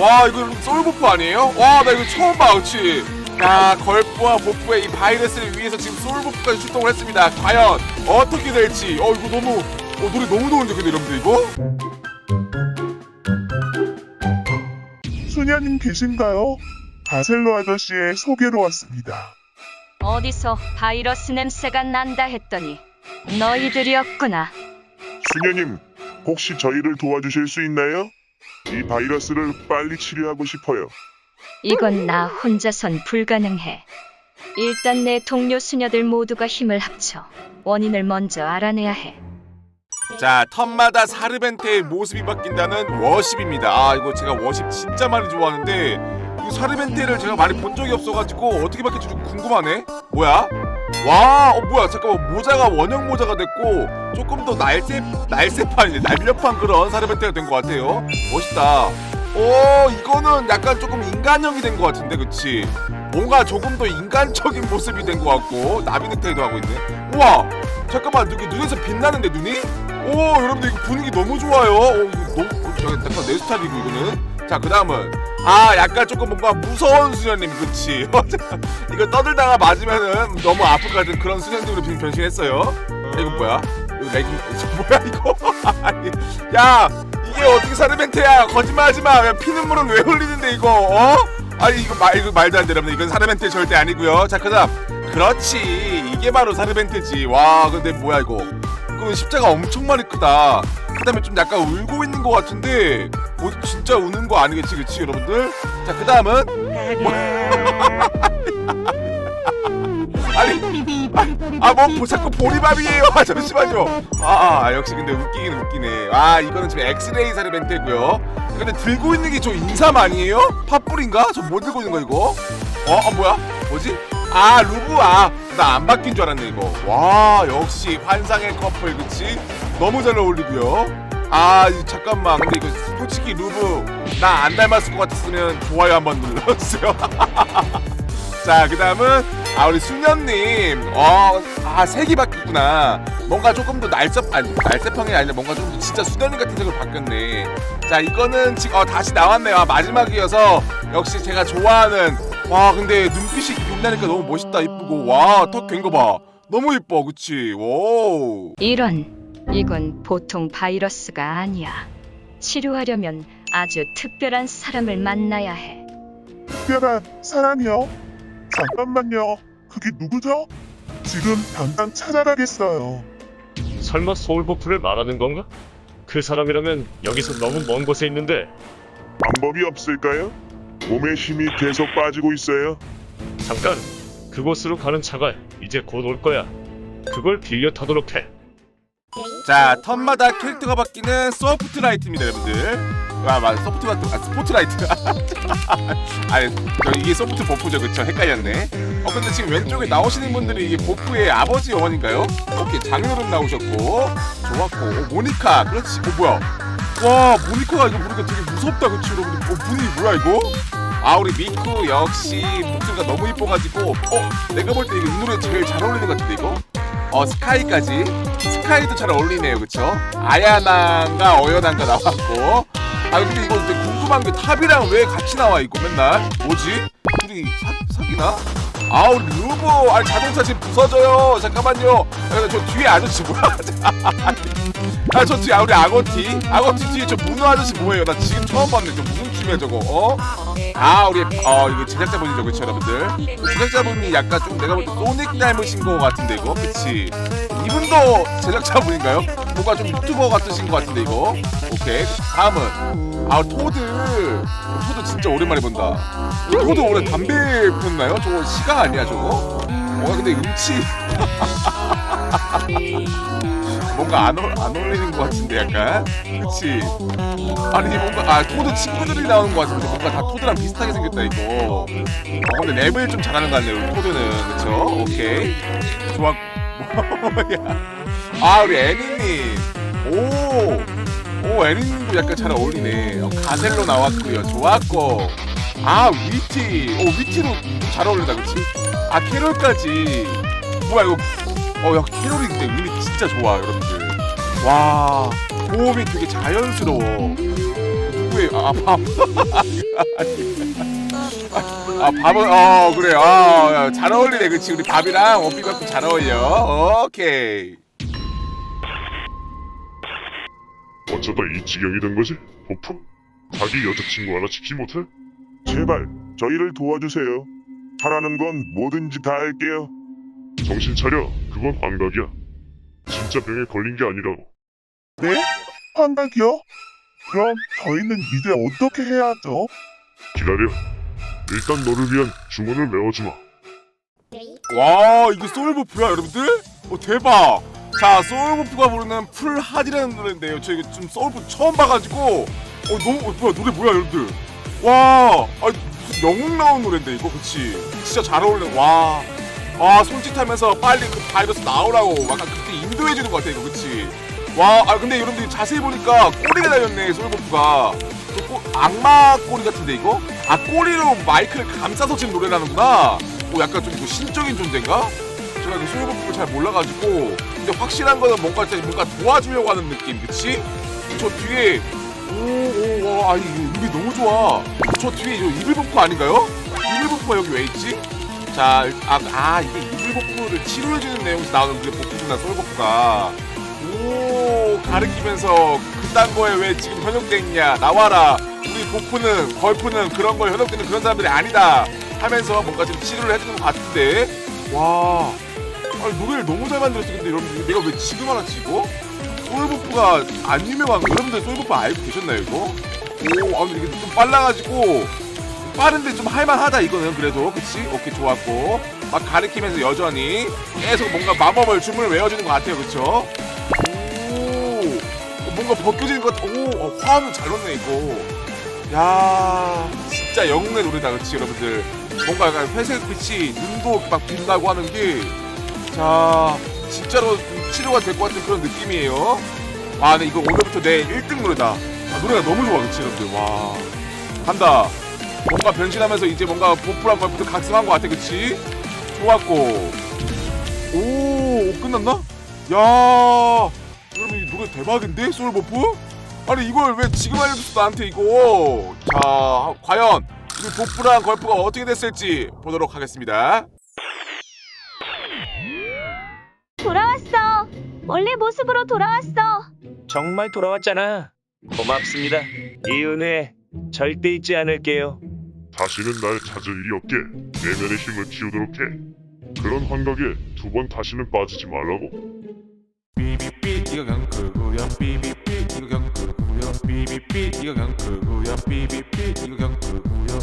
와 이거 솔보프 아니에요? 와 나 이거 처음 봐 그치 야 걸프와 보프의 이 바이러스를 위해서 지금 솔보프까지 출동을 했습니다 과연 어떻게 될지 어 이거 너무 어 노래 너무 좋은데 근데 여러분들 이거? 수녀님 계신가요? 가셀로 아저씨의 소개로 왔습니다. 어디서 바이러스 냄새가 난다 했더니 너희들이었구나. 수녀님, 혹시 저희를 도와주실 수 있나요? 이 바이러스를 빨리 치료하고 싶어요. 이건 나 혼자선 불가능해. 일단 내 동료 수녀들 모두가 힘을 합쳐 원인을 먼저 알아내야 해. 자 턴마다 사르벤테의 모습이 바뀐다는 워십입니다 아 이거 제가 워십 진짜 많이 좋아하는데 이 사르벤테를 제가 많이 본 적이 없어가지고 어떻게 바뀔지 좀 궁금하네 뭐야? 와, 어 뭐야? 잠깐만 모자가 원형 모자가 됐고 조금 더 날새 날새판이네 날렵한 그런 사르벤테가 된 것 같아요. 멋있다. 오, 이거는 약간 조금 인간형이 된 것 같은데, 그치? 뭔가 조금 더 인간적인 모습이 된 것 같고 나비 넥타이도 하고 있네. 우와, 잠깐만 여기 눈에서 빛나는데 눈이? 오, 여러분들 이거 분위기 너무 좋아요. 오, 이거 너무 약간 내 스타일이고 이거는. 자, 그 다음은 아, 약간 조금 뭔가 무서운 수녀님, 그치? 이거 떠들다가 맞으면은 너무 아플 것 같은 그런 수녀님으로 변- 변신했어요. 야, 이거 뭐야? 이거 레깅, 뭐야 이거? 아니, 야, 이게 어떻게 사르멘트야? 거짓말하지 마. 야, 피눈물은 왜 흘리는데 이거? 어? 아니 이거 말 이거 말도 안 돼, 여러분. 이건 사르멘트 절대 아니고요. 자, 그다음, 그렇지. 이게 바로 사르멘트지. 와, 근데 뭐야 이거? 이거 십자가 엄청 많이 크다. 그다음에 좀 약간 울고 있는 것 같은데, 뭐 진짜 우는 거 아니겠지, 그치, 여러분들? 자, 그다음은 아니 아뭐 자꾸 보리밥이에요 아 잠시만요 아, 아 역시 근데 웃기긴 웃기네 아 이거는 지금 엑스레이 사르벤테고요 근데 들고 있는 게 저 인삼 아니에요? 팥불인가? 저 뭐 들고 있는 거 이거? 어? 아 뭐야? 뭐지? 아 루브 아나 안 바뀐 줄 알았네 이거 와 역시 환상의 커플 그치? 너무 잘 어울리고요 아 이- 잠깐만 근데 이거 솔직히 루브 나 안 닮았을 것 같았으면 좋아요 한번 눌러주세요 자, 그 다음은, 아, 우리 숙녀님. 어, 아, 색이 바뀌구나. 뭔가 조금 더 날렵, 아니, 게 아니라 뭔가 좀더 진짜 수녀님 같은 색으로 바뀌었네. 자, 이거는 지금, 어, 다시 나왔네요. 아, 마지막이어서, 역시 제가 좋아하는, 와, 근데 눈빛이 빛나니까 너무 멋있다, 이쁘고. 와, 턱된거 봐. 너무 이뻐, 그치? 오. 이런 이건 보통 바이러스가 아니야. 치료하려면 아주 특별한 사람을 만나야 해. 특별한 사람이요? 잠깐만요. 그게 누구죠? 지금 당장 찾아가겠어요. 설마 소울버프를 말하는 건가? 그 사람이라면 여기서 너무 먼 곳에 있는데 방법이 없을까요? 몸에 힘이 계속 빠지고 있어요. 잠깐 그곳으로 가는 차가 이제 곧 올 거야. 그걸 빌려 타도록 해. 자, 턴마다 캐릭터가 바뀌는 소프트라이트입니다, 여러분들. 아, 맞아. 소프트라이트, 아, 스포트라이트. 아니, 저 이게 소프트 버프죠, 그쵸? 헷갈렸네. 어, 근데 지금 왼쪽에 나오시는 분들이 이게 버프의 아버지 어머니인가요? 오케이, 장인어른 나오셨고. 좋았고. 어, 모니카. 그렇지. 어, 뭐야. 와, 모니카가 이거 보니까 되게 무섭다, 그치, 여러분들? 어, 분위기 뭐야, 이거? 아, 우리 미쿠 역시 목소리가 너무 이뻐가지고. 어, 내가 볼 때 이 노래 제일 잘 어울리는 것 같은데, 이거? 어 스카이까지. 스카이도 잘 어울리네요 그쵸? 아야난가 어연한가 나왔고. 아 근데 이거 근데 궁금한 게 탑이랑 왜 같이 나와 이거 맨날? 뭐지? 둘이 사, 사귀나? 아 우리 루보 아 자동차 지금 부서져요. 잠깐만요. 아, 저 뒤에 아저씨 뭐야? 아저 뒤에 아, 우리 아거티. 아거티 뒤에 저 문어 아저씨 뭐예요? 나 지금 처음 봤네 저 무슨 춤이야 저거 어? 아 우리 어 이거 제작자분이죠 그쵸 여러분들? 제작자분이 약간 좀 내가 볼때 소닉 닮으신 거 같은데 이거? 그치? 이분도 제작자분인가요? 뭔가 좀 유튜버 같으신 거 같은데 이거? 오케이. 다음은 아 토드. 토드 진짜 오랜만에 본다. 토드 원래 담배 폈나요? 저거 시각 아니야 저거? 어 근데 음치. 뭔가 안, 어울- 안 어울리는 것 같은데 약간? 그치 아니 뭔가 아 토드 친구들이 나오는 것 같은데 뭔가 다 토드랑 비슷하게 생겼다 이거. 어 근데 랩을 좀 잘하는 것 같네요 토드는. 그쵸? 오케이. 좋아. 뭐야. 아 우리 애니님. 오 오 애니님도 약간 잘 어울리네. 어, 가셀로 나왔고요. 좋았고. 아 위티. 오 위티로 잘 어울린다 그치? 아 캐롤까지. 뭐야 이거. 어야 캐롤이 근데 의미 진짜 좋아 여러분들. 와 호흡이 되게 자연스러워 누구의 아 밥 아 밥은 어 그래 아잘 어울리네 그치 우리 밥이랑 원빈이랑 잘 어울려 오케이 어쩌다 이 지경이 된 거지? 보프? 자기 여자친구 하나 지키 못해? 제발 저희를 도와주세요. 하라는 건 뭐든지 다 할게요. 정신 차려. 그건 환각이야. 진짜 병에 걸린 게 아니라고. 네? 환각이요? 그럼 저희는 이제 어떻게 해야 하죠? 기다려. 일단 너를 위한 주문을 외워주마. 와 이게 소울보프야 여러분들? 어 대박. 자 소울보프가 부르는 풀하디라는 노래인데요. 저 이거 좀 소울보프 처음 봐가지고. 어 너무 어, 뭐야 노래 뭐야 여러분들? 와 아니, 무슨 영웅 나온 노래인데 이거? 그치? 진짜 잘 어울리네 와. 아, 손짓하면서 빨리 그 바이러스 나오라고. 약간 그렇게 인도해주는 것 같아 이거. 그치 와, 아 근데 여러분들이 자세히 보니까 꼬리가 달렸네 소울보프가 그 꼬, 악마 꼬리 같은데 이거? 아 꼬리로 마이크를 감싸서 지금 노래라는구나 뭐 약간 좀 이거 신적인 존재인가? 제가 그 소울보프를 잘 몰라가지고 근데 확실한 거는 뭔가 뭔가 도와주려고 하는 느낌 그치? 저 뒤에 오오와 아 이거 음이 너무 좋아 저 뒤에 이거 이불보프 아닌가요? 이불보프가 여기 왜 있지? 자, 아, 아 이게 이불보프를 치료해주는 내용에서 나오는 그 보프구나 소울보프가 오 가르치면서 그딴 거에 왜 지금 현혹돼 있냐. 나와라. 우리 보프는 걸프는 그런 거에 현혹되는 그런 사람들이 아니다. 하면서 뭔가 좀 치료를 해주는 것 같은데. 와. 아니, 노래를 너무 잘 만들었어 근데 여러분. 내가 왜 지금 알았지 이거? 소울보프가 안 유명한 거. 여러분들 소울보프 알고 계셨나요 이거? 오 아, 근데 이게 좀 빨라가지고 빠른데 좀 할만하다 이거는 그래도. 그치? 오케이 좋았고. 막 가리키면서 여전히 계속 뭔가 마법을 주문을 외워주는 것 같아요 그쵸? 뭔가 벗겨지는 것 같아 오 어, 화음을 잘 넣네 이거. 야 진짜 영웅의 노래다 그치 여러분들. 뭔가 약간 회색 빛이 눈도 막 빛나고 하는 게 자 진짜로 좀 치료가 될 것 같은 그런 느낌이에요. 아 근데 이거 오늘부터 내 1등 노래다. 아, 노래가 너무 좋아 그치 여러분들. 와. 간다. 뭔가 변신하면서 이제 뭔가 보프랑 걸프도 각성한 것 같아 그치? 좋았고. 오 끝났나? 야 이 노래 대박인데 소울보프? 아니 이걸 왜 지금 알려줬어 나한테 이거 자 과연 우리 보프랑 걸프가 어떻게 됐을지 보도록 하겠습니다 돌아왔어. 원래 모습으로 돌아왔어. 정말 돌아왔잖아. 고맙습니다. 이 은혜 절대 잊지 않을게요. 다시는 날 찾을 일이 없게 내면의 힘을 키우도록 해. 그런 환각에 두 번 다시는 빠지지 말라고. 이거 그냥 그거야 삐삐삐. 이거 그냥 그거야 삐삐삐. 이거 그냥 그거야 삐삐삐. 이거 그거야